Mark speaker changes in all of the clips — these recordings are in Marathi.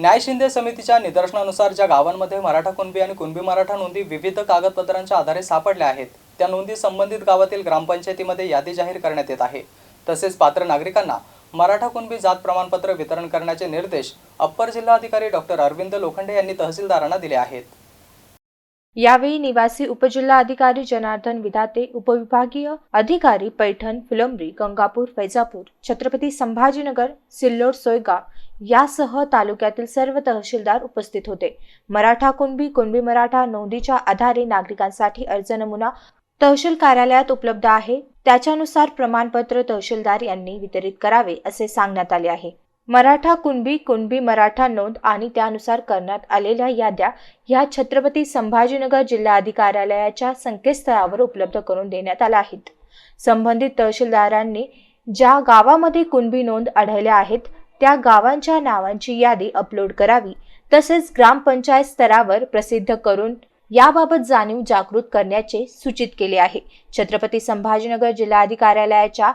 Speaker 1: न्याय शिंदे समितीच्या निदर्शनानुसार ज्या गावांमध्ये मराठा कुणबी आणि कुणबी मराठा नोंदी विविध कागदपत्रांच्या आधारे सापडल्या आहेत त्या नोंदी संबंधित गावातील ग्रामपंचायतीमध्ये यादी जाहीर करण्यात येत आहे. तसेच पात्र नागरिकांना मराठा कुणबी जात प्रमाणपत्र वितरण करण्याचे निर्देश अप्पर जिल्हाधिकारी डॉक्टर अरविंद लोखंडे यांनी तहसीलदारांना दिले आहेत.
Speaker 2: यावेळी निवासी उपजिल्हाधिकारी जनार्दन विधाते उपविभागीय अधिकारी पैठण फुलंब्री गंगापूर फैजापूर छत्रपती संभाजीनगर सिल्लोड सोयगाव यासह तालुक्यातील सर्व तहसीलदार उपस्थित होते. मराठा कुणबी कुणबी मराठा नोंदीच्या आधारे नागरिकांसाठी अर्ज नमुना तहसील कार्यालयात उपलब्ध आहे. त्याच्यानुसार प्रमाणपत्र तहसीलदार यांनी वितरित करावे असे सांगण्यात आले आहे. मराठा कुणबी कुणबी मराठा नोंद आणि त्यानुसार करण्यात आलेल्या याद्या ह्या छत्रपती संभाजीनगर जिल्हाधिकार्यालयाच्या संकेतस्थळावर उपलब्ध करून देण्यात आल्या आहेत. संबंधित तहसीलदारांनी ज्या गावामध्ये कुणबी नोंद आढळल्या आहेत त्या गावांच्या नावांची यादी अपलोड करावी तसेच ग्रामपंचायत स्तरावर प्रसिद्ध करून याबाबत जाणीव जागृत करण्याचे सूचित केले आहे. छत्रपती संभाजीनगर जिल्हाधिकार्यालयाच्या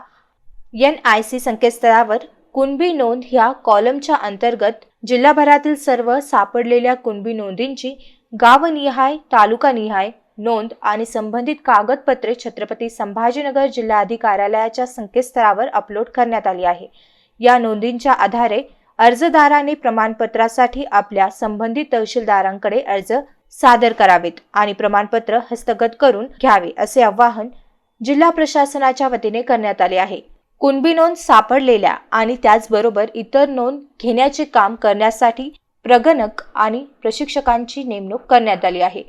Speaker 2: एन आय सी संकेतस्थळावर कुणबी नोंद ह्या कॉलमच्या अंतर्गत जिल्हाभरातील सर्व सापडलेल्या कुणबी नोंदींची गावनिहाय तालुकानिहाय नोंद आणि संबंधित कागदपत्रे छत्रपती संभाजीनगर जिल्हाधिकार्यालयाच्या संकेतस्थळावर अपलोड करण्यात आली आहे. या नोंदींच्या आधारे अर्जदाराने प्रमाणपत्रासाठी आपल्या संबंधित तहसीलदारांकडे अर्ज सादर करावेत आणि प्रमाणपत्र हस्तगत करून घ्यावे असे आवाहन जिल्हा प्रशासनाच्या वतीने करण्यात आले आहे. कुणबी नोंद सापडलेल्या आणि त्याचबरोबर इतर नोंद घेण्याचे काम करण्यासाठी प्रगणक आणि प्रशिक्षकांची नेमणूक करण्यात आली आहे.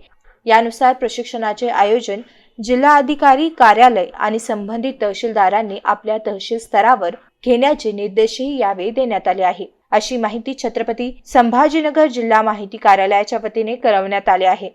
Speaker 2: यानुसार प्रशिक्षणाचे आयोजन जिल्हाधिकारी कार्यालय आणि संबंधित तहसीलदारांनी आपल्या तहसील स्तरावर घेण्याचे निर्देशही यावेळी देण्यात आले आहे. अशी माहिती छत्रपती संभाजीनगर जिल्हा माहिती कार्यालयाच्या वतीने कळवण्यात आले आहे.